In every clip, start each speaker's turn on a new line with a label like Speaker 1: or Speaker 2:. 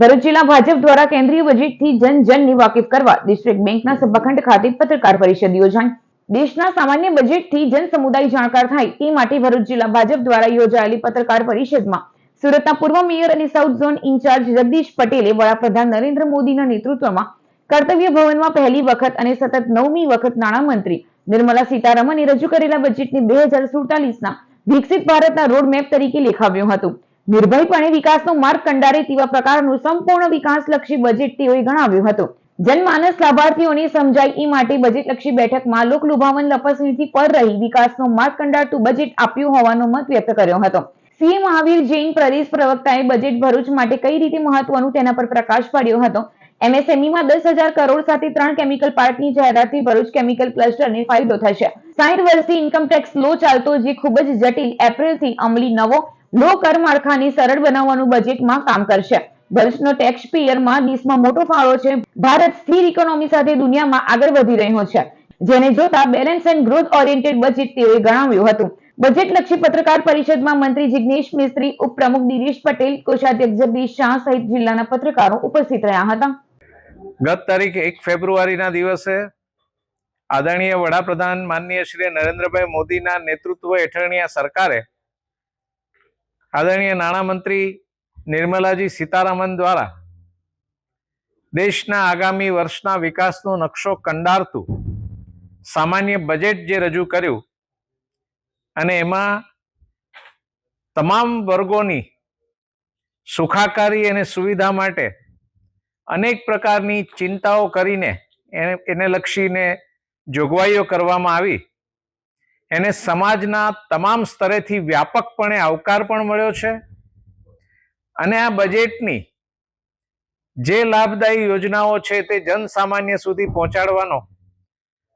Speaker 1: ભરૂચ જિલ્લા ભાજપ દ્વારા કેન્દ્રીય બજેટથી જન જનની વાકેફ કરવા ડિસ્ટ્રિક્ટ બેંકના સભાખંડ ખાતે પત્રકાર પરિષદ યોજાઈ. દેશના સામાન્ય બજેટથી જન સમુદાય જાણકાર થાય તે માટે ભરૂચ જિલ્લા ભાજપ દ્વારા યોજાયેલી પત્રકાર પરિષદમાં સુરતના પૂર્વ મેયર અને સાઉથ ઝોન ઇન્ચાર્જ જગદીશ પટેલે વડાપ્રધાન નરેન્દ્ર મોદીના નેતૃત્વમાં કર્તવ્ય ભવનમાં પહેલી વખત અને સતત નવમી વખત નાણામંત્રી નિર્મલા સીતારમણે રજૂ કરેલા બજેટને બે હજાર સુડતાલીસના વિકસિત ભારતના રોડમેપ તરીકે લેખાવ્યું હતું. નિર્ભયપણે વિકાસનો માર્ગ કંડારે તેવા પ્રકારનું સંપૂર્ણ વિકાસલક્ષી બજેટ તેઓએ ગણાવ્યું હતું. જનમાનસ લાભાર્થીઓને સમજાય એ માટે બજેટલક્ષી બેઠકમાં લોકલુભાવન લપસણીથી પર રહી વિકાસનો માર્ગ કંડારતું બજેટ આપ્યું હોવાનો મત વ્યક્ત કર્યો હતો. સીએમ મહાવીર જૈન પ્રદેશ પ્રવક્તાએ બજેટ ભરૂચ માટે કઈ રીતે મહત્વનું તેના પર પ્રકાશ પાડ્યો હતો? એમએસએમઈમાં દસ હજાર કરોડ સાથે ત્રણ કેમિકલ પાર્કની જાહેરાતથી ભરૂચ કેમિકલ ક્લસ્ટરને ફાયદો થશે. સાઠ વર્ષથી ઇન્કમ ટેક્સ લો ચાલતો જે ખૂબ જ જટિલ એપ્રિલથી અમલી નવો લો કર માળખાને સરળ બનાવવાનું બજેટમાં કામ કરશે. ભરૂચનો ટેક્સ પેયરમાં દેશમાં મોટો ફાળો છે. ભારત સ્થિર ઇકોનોમી સાથે દુનિયામાં આગળ વધી રહ્યો છે. જેને જોતા balance and growth oriented budget તેઓએ ગણાવ્યું હતું. બજેટલક્ષી પત્રકાર પરિષદમાં મંત્રી જિગ્નેશ મિસ્ત્રી, ઉપપ્રમુખ દિનેશ પટેલ, કોષાધ્યક્ષ જગદીશ શાહ સહિત જિલ્લાના પત્રકારો ઉપસ્થિત રહ્યા હતા.
Speaker 2: ગત તારીખ એક ફેબ્રુઆરીના દિવસે આદરણીય વડાપ્રધાન માનનીય શ્રી નરેન્દ્રભાઈ મોદીના નેતૃત્વ હેઠળની આ સરકારે આદરણીય નાણામંત્રી નિર્મલાજી સીતારામન દ્વારા દેશના આગામી વર્ષના વિકાસનો નકશો કંડારતું સામાન્ય બજેટ જે રજૂ કર્યું અને એમાં તમામ વર્ગોની સુખાકારી અને સુવિધા માટે અનેક પ્રકારની ચિંતાઓ કરીને એને એને લક્ષીને જોગવાઈઓ કરવામાં આવી. એને સમાજના તમામ સ્તરેથી વ્યાપકપણે આવકાર પણ મળ્યો છે. અને આ બજેટની જે લાભદાયી યોજનાઓ છે તે જનસામાન્ય સુધી પહોંચાડવાનો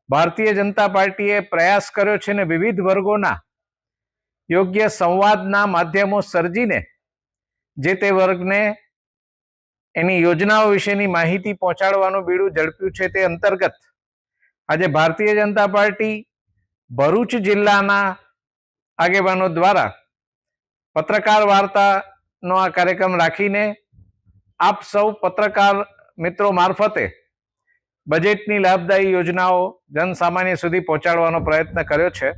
Speaker 2: ભારતીય જનતા પાર્ટીએ પ્રયાસ કર્યો છે ને વિવિધ વર્ગોના યોગ્ય સંવાદના માધ્યમો સર્જીને જે તે વર્ગને એની યોજનાઓ વિશેની માહિતી પહોંચાડવાનું બીડું ઝડપ્યું છે તે અંતર્ગત આજે ભારતીય જનતા પાર્ટી ભરૂચ જિલ્લાના આગેવાનો દ્વારા પત્રકાર વાર્તાનો આ કાર્યક્રમ રાખીને આપ સૌ પત્રકાર મિત્રો મારફતે બજેટની લાભદાયી યોજનાઓ જનસામાન્ય સુધી પહોંચાડવાનો પ્રયત્ન કર્યો છે.